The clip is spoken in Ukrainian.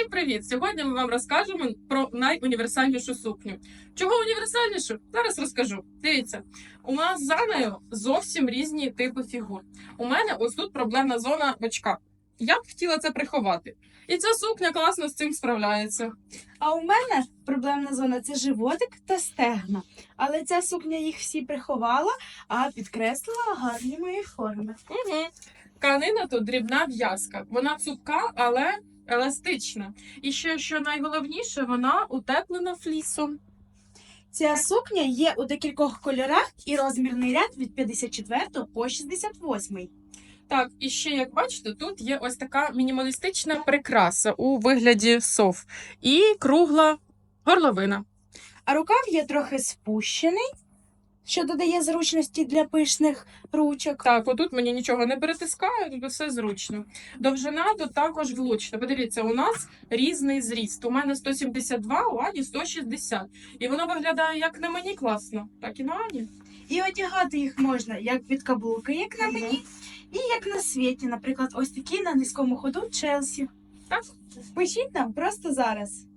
Всім привіт! Сьогодні ми вам розкажемо про найуніверсальнішу сукню. Чого універсальнішу? Зараз розкажу. Дивіться, у нас з Анею зовсім різні типи фігур. У мене ось тут проблемна зона бочка. Я б хотіла це приховати. І ця сукня класно з цим справляється. А у мене проблемна зона це животик та стегна. Але ця сукня їх всі приховала, а підкреслила гарні мої форми. Угу. Тканина тут дрібна в'язка. Вона цупка, але еластична. І ще що найголовніше, вона утеплена флісом. Ця сукня є у декількох кольорах і розмірний ряд від 54 по 68. Так, і ще, як бачите, тут є ось така мінімалістична прикраса у вигляді сов і кругла горловина. А рукав є трохи спущений, що додає зручності для пишних ручок. Так, отут мені нічого не перетискає, тут все зручно. Довжина тут також влучна. Подивіться, у нас різний зріст. У мене 172, у Ані 160. І воно виглядає як на мені класно, так і на Ані. І одягати їх можна як під каблуки, як на мені, і як на світі. Наприклад, ось такі на низькому ходу Челсі. Так. Пишіть нам просто зараз.